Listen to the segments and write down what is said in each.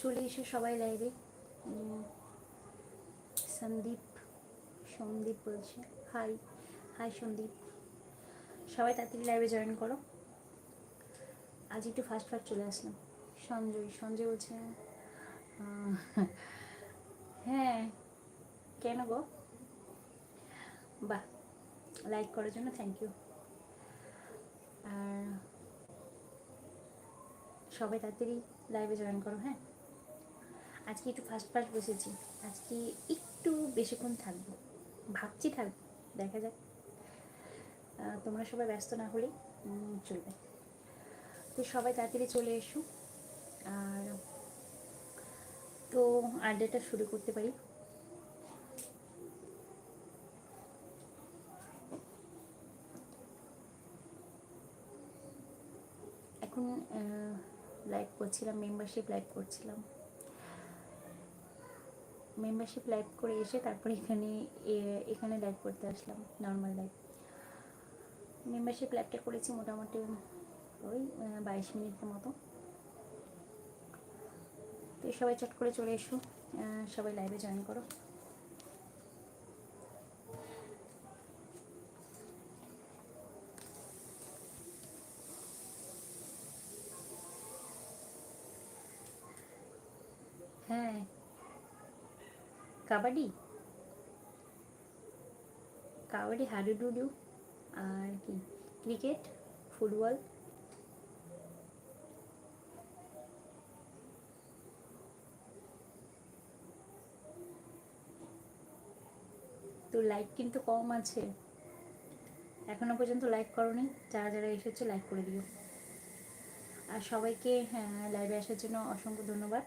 চলে এসে সবাই লাইভে সন্দীপ সন্দীপ বলছে। Hi hi Sandip. সবাই তাড়াতাড়ি লাইভে জয়েন করো। আজ একটু ফার্স্ট ফার্স্ট চলে আসলাম। সঞ্জয় সঞ্জয় বলছে হ্যাঁ কেন গো? বাহ লাইক করার জন্য থ্যাংক ইউ আর সবাই তাড়াতাড়ি লাইভে জয়েন করো হ্যাঁ? আজকে একটু ফার্স্ট ফাস্ট বসেছি। আজকে একটু বেশিক্ষণ থাকব। ভাবছি থাকব দেখা যাক। তোমরা সবাই ব্যস্ত না হলে চলবে। তো সবাই তাড়াতাড়ি চলে এসো। আর তো আড্ডাটা শুরু করতে পারি। এখন লাইভ করছিলাম মেম্বারশিপ লাইভ করছিলাম। মেম্বারশিপ লাইভ করে এসে তারপরে এখানে এখানে লাইভ করতে আসলাম নর্মাল লাইভ মেম্বারশিপ লাইভটা করেছি মোটামুটি ওই বাইশ মিনিটের মতো। তো সবাই চট করে চলে এসো সবাই লাইভে জয়েন করো। কাবাডি কাবাডি হাডুডুডু আর কি ক্রিকেট ফুটবল তো লাইক কিন্তু কম আছে। এখনও পর্যন্ত লাইক করোনি। যারা যারা এসেছ লাইক করে দিও। আর সবাইকে হ্যাঁ লাইভে আসার জন্য অসংখ্য ধন্যবাদ।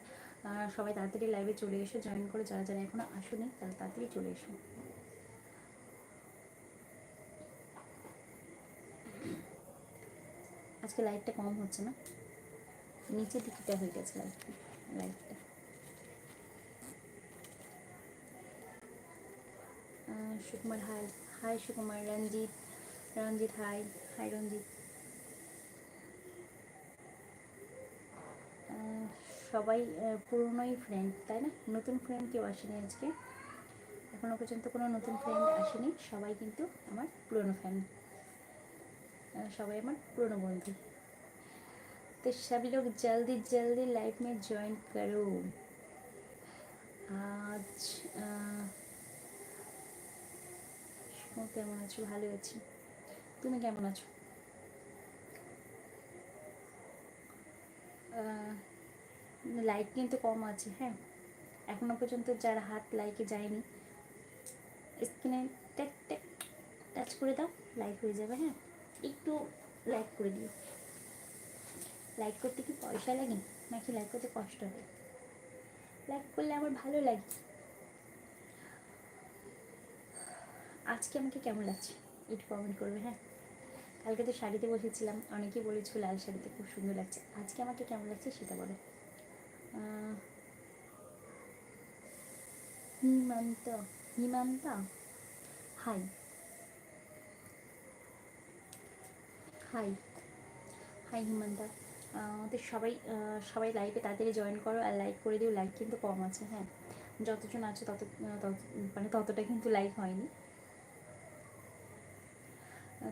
সবাই তাড়াতাড়ি লাইভে চলে এসো জয়েন করে, যারা যারা এখনও আসুনি, তারা তাড়াতাড়ি চলে এসো। আজকে লাইটটা কম হচ্ছে না। নিচের দিকটা হয়ে গেছে লাইটটা লাইটটা Sukumar hi hi Sukumar, Ranjit Ranjit hi hi Ranjit. সবাই আহ, পুরনোই ফ্রেন্ড তাই না নতুন ফ্রেন্ড কেউ আসেনি আজকে এখনো পর্যন্ত কোনো নতুন ফ্রেন্ড আসেনি সবাই কিন্তু আমার পুরনো ফ্রেন্ড সবাই আমার পুরনো বন্ধু तो सभी लोग जल्दी जल्दी लाइफ में ज्वाइन करो আজ আহ, ও কেমন আছো ভালো আছি তুমি কেমন আছো লাইক কিন্তু কম আছে হ্যাঁ? এখনও পর্যন্ত যার হাত লাইকে যায়নি স্ক্রিনে ট্যাক ট্যাক টাচ করে দাও লাইক হয়ে যাবে হ্যাঁ? একটু লাইক করে দিও। লাইক করতে কি পয়সা লাগে? নাকি লাইক করতে কষ্ট হয়? লাইক করলে আমার ভালো লাগে। আজকে আমাকে কেমন লাগছে? একটু কমেন্ট করবে হ্যাঁ? কালকে তো শাড়িতে বসেছিলাম, অনেকেই বলেছিল লাল শাড়িতে খুব সুন্দর লাগছে। আজকে আমাকে কেমন লাগছে সেটা বলো। Himanta Himanta hi hi hi Himanta আমাদের সবাই সবাই লাইভে তাড়াতাড়ি জয়েন করো আর লাইক করে দিও। লাইক কিন্তু কম আছে হ্যাঁ। যতজন আছে তত মানে ততটা কিন্তু লাইক হয়নি।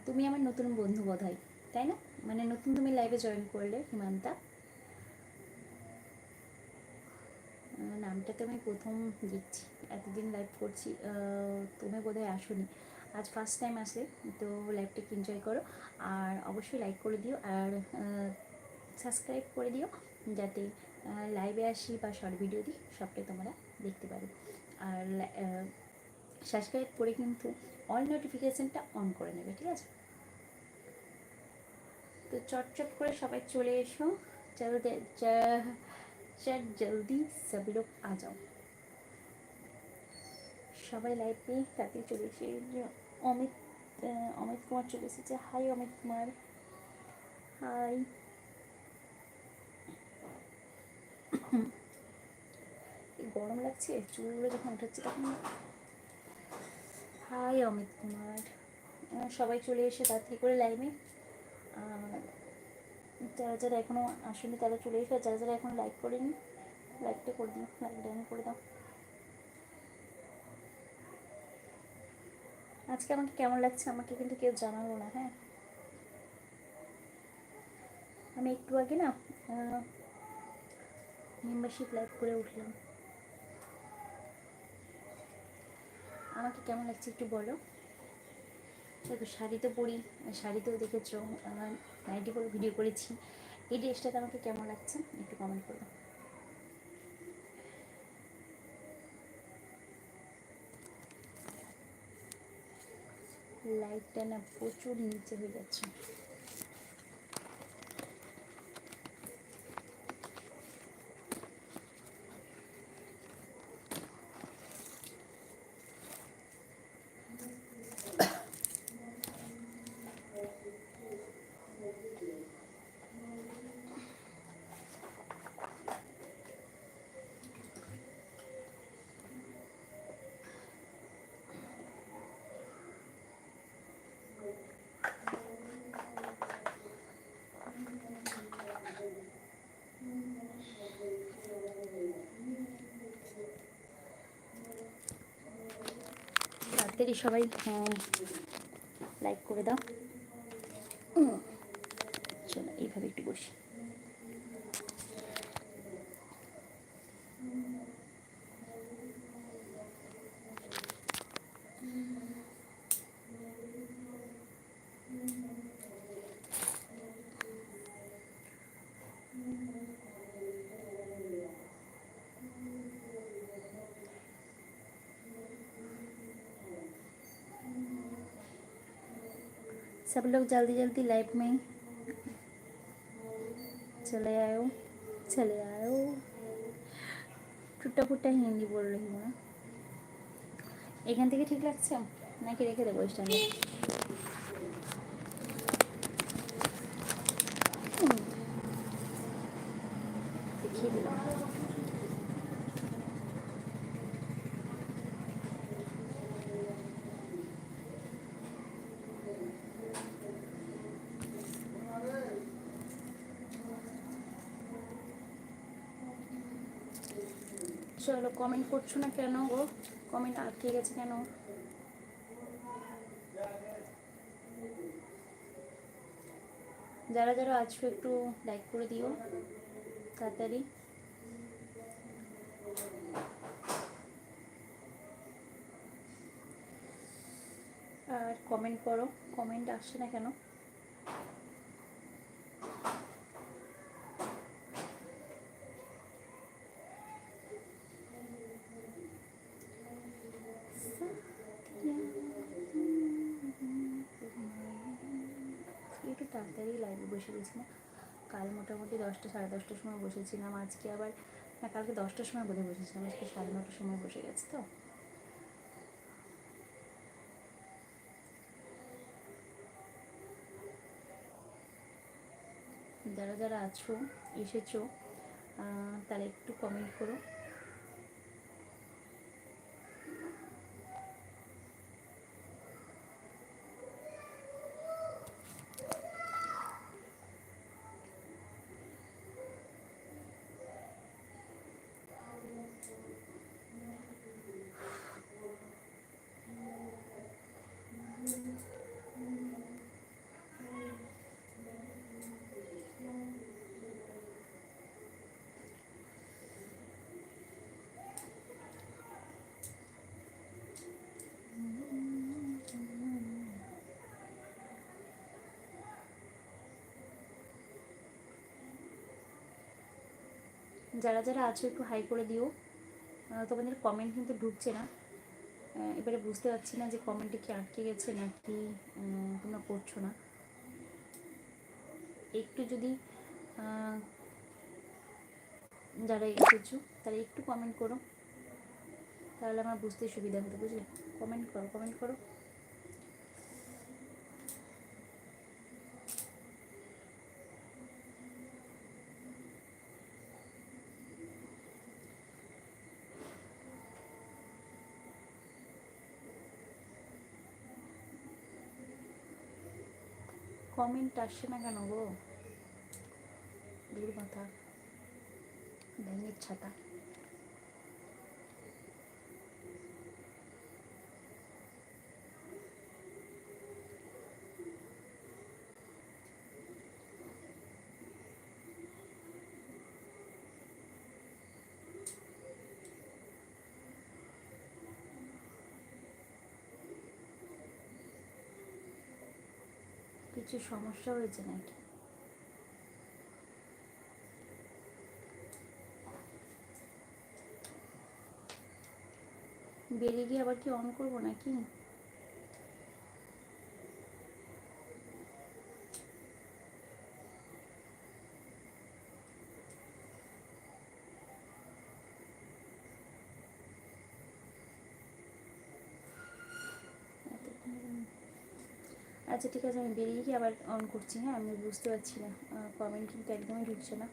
তুমি আমার নতুন বন্ধু বোধ হয় তাই না? মানে নতুন তুমি লাইভে জয়েন করলে হিমান্তা আহ, নামটা তো আমি প্রথম দেখছি এতদিন লাইভ করছি তুমি বোধহয় আসোনি। আজ ফার্স্ট টাইম আসলে তো লাইভটাকে এনজয় করো আর অবশ্যই লাইক করে দিও আর সাবস্ক্রাইব করে দিও যাতে লাইভে আসি বা শর্ট ভিডিও দিই সবটাই তোমরা দেখতে পারো। আর সাবস্ক্রাইব করে কিন্তু অল নোটিফিকেশানটা অন করে নেবে ঠিক আছে? তো চটচট করে সবাই চলে এসো জলদি চট জলদি সব লোক আ যাও সবাই লাইভে তাতে চলে এসে অমিত অমিত কুমার চলে এসেছে হাই অমিত কুমার হাই গরম লাগছে চুলগুলো যখন উঠাচ্ছে তখন হাই অমিত কুমার সবাই চলে এসে তাড়াতাড়ি করে লাইভে যারা যারা এখনও আসেনি তারা চলে এসে যারা যারা এখন লাইক করেনি লাইকটা করে দিও লাইক ডান করে দাও। আজকে আমাকে কেমন লাগছে আমাকে কিন্তু কেউ জানালো না হ্যাঁ। আমি একটু আগে না মেম্বারশিপ লাইভ করে উঠলাম। আমাকে কেমন লাগছে একটু বলো। দেখো শাড়িতে পরি, শাড়িতেও দেখেছ নাইটি করে ভিডিও করেছি। এই ড্রেসটাতে আমাকে কেমন লাগছে? একটু কমেন্ট করো। লাইটটা না প্রচুর নিচে হয়ে যাচ্ছে। তাড়াতাড়ি সবাই লাইক করে দাও। চলো এইভাবে একটু বসি। सब लोग जल्दी जल्दी लाइफ में चले आओ चले आओ টুটা ফুটা হিন্দি বলল না এখান থেকে ঠিক লাগছে? নাকি রেখে দেবো স্ট্যান্ডে চলো কমেন্ট করছ না কেন? গো কমেন্ট আটকে গেছে কেন? যারা যারা আছো একটু লাইক করে দিও, তাড়াতাড়ি। আর কমেন্ট করো কমেন্ট আসছে না কেন একটু তাড়াতাড়ি লাইভে বসে কাল মোটামুটি দশটা, সাড়ে দশটার সময় বসেছিলাম। আজকে আবার, না, কালকে দশটার সময় বোধহয় বসেছিলাম। আজকে সাড়ে নটার সময় বসে গেছে তো। যারা যারা আছো, এসেছ তারা একটু কমেন্ট করো। যারা যারা আছো একটু হাই করে দিও। তোমাদের কমেন্ট কিন্তু ঢুকছে না। এবারে বুঝতে পারছি না যে কমেন্টে কি আটকে গেছে নাকি তোমরা করছ না। একটু যদি যারা এসেছ, তারা একটু কমেন্ট করো। তাহলে আমার বুঝতে সুবিধা হতো, বুঝলে? কমেন্ট করো কমেন্ট করো। কমেন্ট আসছে না কেন গো? দূর মাথা ব্যাঙের ছাতা। কিছু সমস্যা হয়েছে নাকি? বেরিয়ে গিয়ে আবার কি অন করব নাকি? আচ্ছা ঠিক আছে, আমি বেরিয়ে গিয়ে আবার অন করছি হ্যাঁ? আমি বুঝতে পারছি না কমেন্ট কিন্তু একদমই ঢুকছে না।